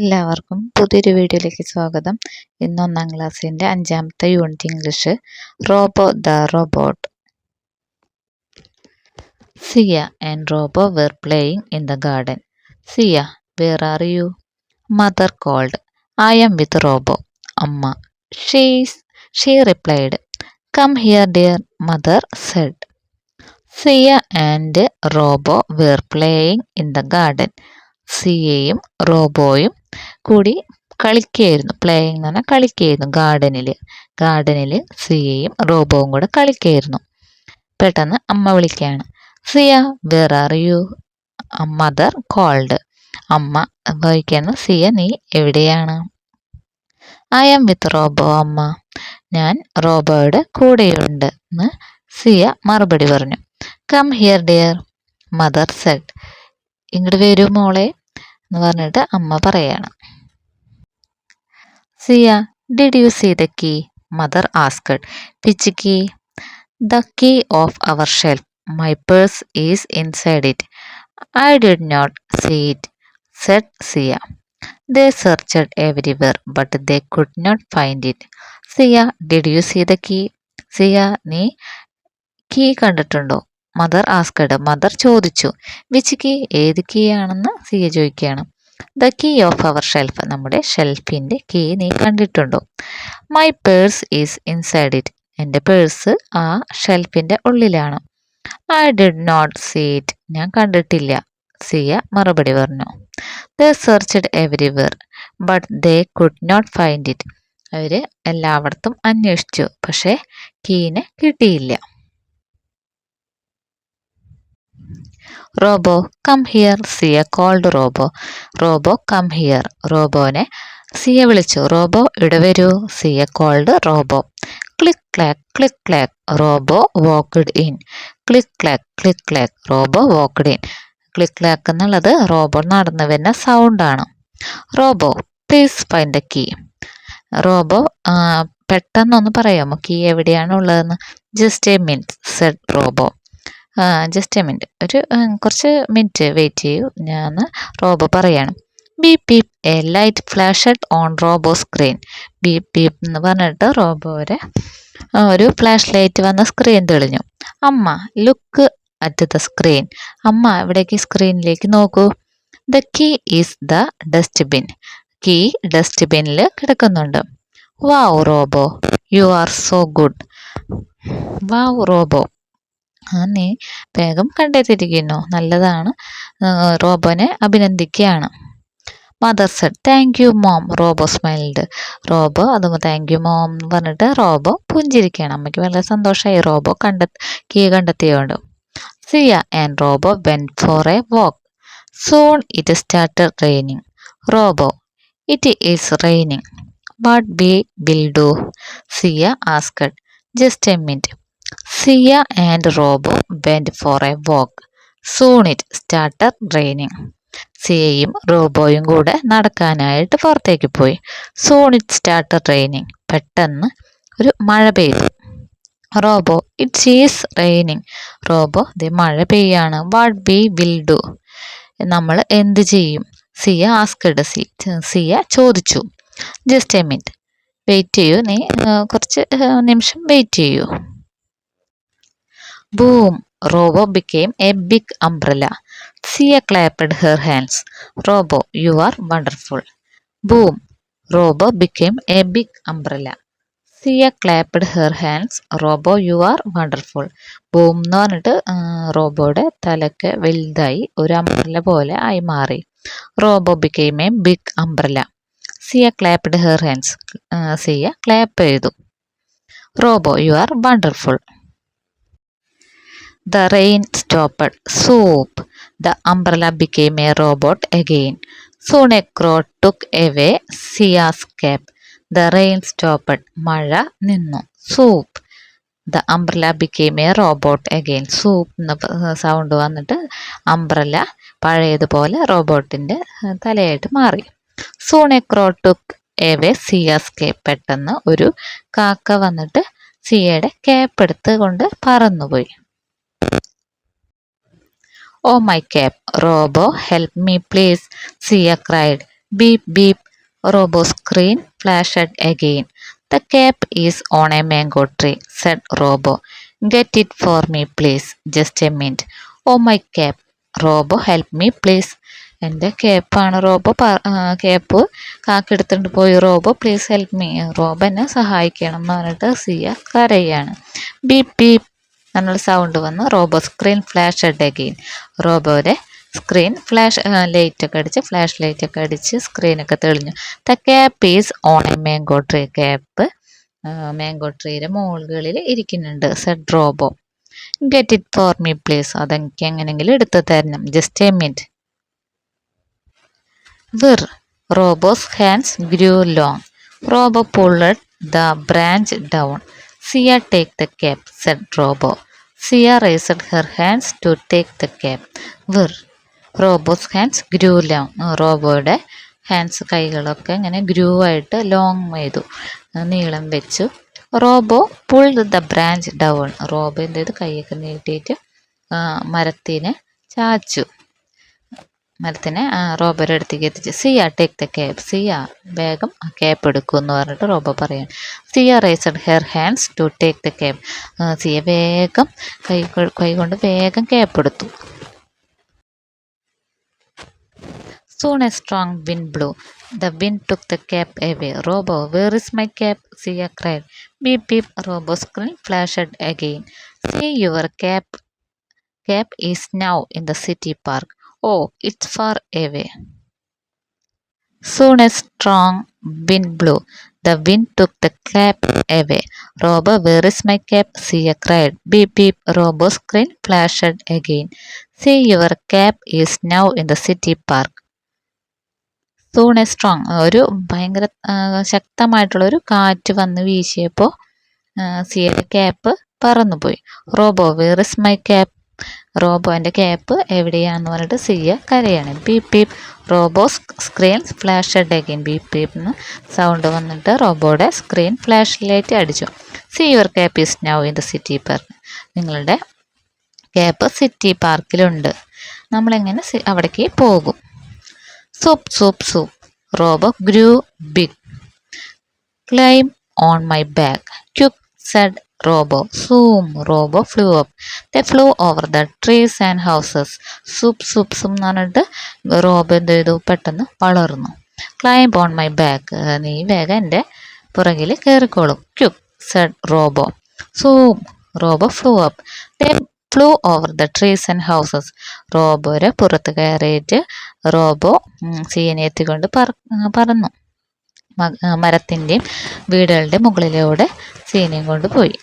എല്ലാവർക്കും പുതിയൊരു വീഡിയോയിലേക്ക് സ്വാഗതം. ഇന്ന് ഒന്നാം ക്ലാസ്സിന്റെ അഞ്ചാമത്തെ unit English Robo the robot. Sia and Robo were playing in the garden. Sia where are you? Mother called I'm with Robo. അമ്മ she's she replied come here dear mother said. Sia and Robo were playing in the garden. സിയയും റോബോയും കൂടി കളിക്കുകയായിരുന്നു playing എന്ന് പറഞ്ഞാൽ കളിക്കുകയായിരുന്നു ഗാർഡനിൽ ഗാർഡനിൽ സിയയും റോബോവും കൂടെ കളിക്കുകയായിരുന്നു പെട്ടെന്ന് അമ്മ വിളിക്കുകയാണ്. Sia where are you mother called അമ്മ വഹിക്കുന്നു സിയ നീ എവിടെയാണ്? ഐ ആം വിത്ത് റോബോ അമ്മ. ഞാൻ റോബോയുടെ കൂടെയുണ്ട് എന്ന് സിയ മറുപടി പറഞ്ഞു. Come here dear mother said ഇങ്ങോട്ട് വരൂ മോളെ. എന്ന് പറഞ്ഞിട്ട് അമ്മ പറയാണ്. Sia did you see the key mother asked which key the key of our shelf my purse is inside it I did not see it said Sia they searched everywhere but they could not find it Sia did you see the key Sia നീ key കണ്ടിട്ടുണ്ടോ? Mother asked mother ചോദിച്ചു which key ഏത് key ആണെന്ന് സിയ ചോദിക്കുകയാണ്. The key of our shelf നമ്മുടെ ഷെൽഫിന്റെ key നീ കണ്ടിട്ടുണ്ടോ? My purse is inside it എന്റെ പേഴ്സ് ആ ഷെൽഫിന്റെ ഉള്ളിലാണ്. I did not see it ഞാൻ കണ്ടിട്ടില്ല. സിയ മറുപടി പറഞ്ഞു the searched everywhere but they could not find it അവർ എല്ലായിടത്തും അന്വേഷിച്ചു പക്ഷേ കീനെ കിട്ടിയില്ല. Robo come here Sia called Robo. Robo come here റോബോനെ സിയ വിളിച്ചു. റോബോ ഇടവരൂ വരൂ. Sia called Robo. Click clack click clack Robo walked in click clack click clack Robo walked in click clack എന്നുള്ളത് robo നടന്നു വരുന്ന സൗണ്ടാണ് Robo please find a key Robo പെട്ടെന്നൊന്ന് പറയാമോ? Key എവിടെയാണ് ഉള്ളതെന്ന്? Just a minute said Robo. Just a minute ഒരു കുറച്ച് മിനിറ്റ് വെയിറ്റ് ചെയ്യൂ. ഞാൻ റോബോ പറയാണ്. Beep beep a light flashed on Robo screen beep beep എന്ന് പറഞ്ഞിട്ട് റോബോയുടെ ഒരു ഫ്ലാഷ് ലൈറ്റ് വന്ന സ്ക്രീൻ തെളിഞ്ഞു. അമ്മ ലുക്ക് അറ്റ് ദ സ്ക്രീൻ അമ്മ ഇവിടേക്ക് സ്ക്രീനിലേക്ക് നോക്കൂ. The key is the dustbin key ഡസ്റ്റ്ബിനിൽ കിടക്കുന്നുണ്ട്. Wow Robo. You are so good wow Robo. നീ വേഗം കണ്ടെത്തിയിരിക്കുന്നു. നല്ലതാണ്. റോബോനെ അഭിനന്ദിക്കുകയാണ്. Mother said thank you mom Robo smiled Robo അത് താങ്ക് യു മോം എന്ന് പറഞ്ഞിട്ട് റോബോ പുഞ്ചിരിക്കുകയാണ്. അമ്മയ്ക്ക് വളരെ സന്തോഷമായി റോബോ കണ്ടെ key കണ്ടെത്തിയോണ്ട്. Sia and Robo went for a walk soon it started raining Robo it is raining what we will do Sia asked just a minute Sia and Robo went for a walk. Soon it started raining സിയയും റോബോയും കൂടെ നടക്കാനായിട്ട് പുറത്തേക്ക് പോയി. Soon it started raining പെട്ടെന്ന് ഒരു മഴ പെയ്തു. Robo it's is raining Robo ഇത് മഴ പെയ്യാണ്. വാട്ട് ബി വിൽ ഡു നമ്മൾ എന്ത് ചെയ്യും? സിയ ആസ്കഡ് സി സിയ ചോദിച്ചു. ജസ്റ്റ് എ മിനിറ്റ് വെയിറ്റ് ചെയ്യൂ. നീ കുറച്ച് നിമിഷം വെയിറ്റ് ചെയ്യൂ. Boom! Robo became a big umbrella. Sia clapped her hands. Robo, you are wonderful. Boom! Robo became a big umbrella. Sia clapped her hands. Robo, you are wonderful. Boom എന്ന് പറഞ്ഞിട്ട് റോബോയുടെ തലക്ക് വലുതായി ഒരു അംബ്രല പോലെ ആയി മാറി Robo became a big umbrella Sia clapped her hands Sia clap ചെയ്തു Robo you are wonderful The rain stopped. The The umbrella became a robot again. A crow took took away Sia's cap. The rain stopped. മഴ നിന്നു swoop the umbrella became a robot again swoop എന്ന sound വന്നിട്ട് umbrella പഴയതുപോലെ റോബോട്ടിന്റെ തലയായിട്ട് മാറി soon a crow took away Sia's cap പെട്ടെന്ന് ഒരു കാക്ക വന്നിട്ട് സിയയുടെ കേപ്പ് എടുത്തുകൊണ്ട് പറന്നുപോയി Oh, my cap! Robo, help me please, Sia cried. Beep beep. Robo screen flashed again. The cap is on a mango tree, said Robo. Get it for me, please. Just a minute. Oh, my cap. Robo, help me, please. എന്റെ കേപ്പാണ് robo cap കാക്കെടുത്തുകൊണ്ട് പോയി Robo please help me Robo എന്നെ സഹായിക്കണം എന്ന് പറഞ്ഞിട്ട് സിയ കരയാണ് beep beep എന്നുള്ള sound വന്ന്. റോബോ സ്ക്രീൻ ഫ്ലാഷ് അഗെയിൻ റോബോയുടെ സ്ക്രീൻ ഫ്ലാഷ് ലൈറ്റ് ഒക്കെ അടിച്ച് ഫ്ലാഷ് ലൈറ്റ് ഒക്കെ അടിച്ച് സ്ക്രീനൊക്കെ തെളിഞ്ഞു. The cap is on a mango tree cap mango ട്രീയുടെ മുകളിൽ ഇരിക്കുന്നുണ്ട് said Robo get it for me please അതെനിക്ക് എങ്ങനെയെങ്കിലും എടുത്തു തരണം. Just a minute whir Robo's hands grew long Robo pulled the branch down. Sia, take the cap, said Robo. Sia raised her hands to take the cap. Whir! Robo's hands grew long റോബോയുടെ hands കൈകളൊക്കെ ഇങ്ങനെ grew ആയിട്ട് long ചെയ്തു നീളം വെച്ചു Robo pull the branch down Robo എന്ത് ചെയ്തു കൈയൊക്കെ നീട്ടിയിട്ട് മരത്തിനെ ചാച്ചു മരത്തിനെ റോബരെ അടുത്തേക്ക് എത്തിച്ച് Sia take the cap Sia വേഗം ആ ക്യാബ് എടുക്കും എന്ന് പറഞ്ഞിട്ട് സി പറയാൻ Sia raised her hands to take the C Sia വേഗം കൈ കൈ കൊണ്ട് വേഗം ക്യാബ് എടുത്തു. Soon a strong wind blew the wind took the cap away Robo where is my C Sia cry B beep Robo screen flashed again. See your cap cap is now in the city park. Oh, it's far away. Soon a strong wind blew. The wind took the cap away. Robo, where is my cap? Sia cried. Beep beep. Robo's screen flashed again. See your cap is now in the city park. Soon a strong ഒരു ഭയങ്കര ശക്തമായിട്ടുള്ള ഒരു കാറ്റ് വന്ന് വീശിയപ്പോൾ സിയുടെ cap പറന്നുപോയി Robo where is my cap Robo എന്റെ cap എവിടെയാണെന്ന് പറഞ്ഞിട്ട് സിയ കരയാണ്. Beep beep. Robo screen flash again beep beep എന്ന് സൗണ്ട് വന്നിട്ട് റോബോയുടെ സ്ക്രീൻ ഫ്ലാഷ് ലൈറ്റ് അടിച്ചു. See your cap is now in the city park. നിങ്ങളുടെ ക്യാപ്പ് സിറ്റി പാർക്കിലുണ്ട്. നമ്മളെങ്ങനെ അവിടേക്ക് പോകും? Swoop swoop swoop. Robo grew big. Climb on my back quick said Robo. Zoom Robo flew up. They flew over the trees and houses swoop swoop എന്ന് പറഞ്ഞിട്ട് robo എന്ത് ചെയ്തു? പെട്ടെന്ന് വളർന്നു. ക്ലൈംബ് ഓൺ മൈ ബാക്ക് നീ വേഗം എന്റെ പുറകിൽ കയറിക്കോളും. Quick said Robo zoom Robo flew up they flew over the trees and houses റോബോരെ പുറത്ത് കയറിയിട്ട് റോബോ സീനെ എത്തിക്കൊണ്ട് പറ പറന്നു. മരത്തിന്റെയും വീടുകളുടെ മുകളിലൂടെ സീനയും കൊണ്ട് പോയി.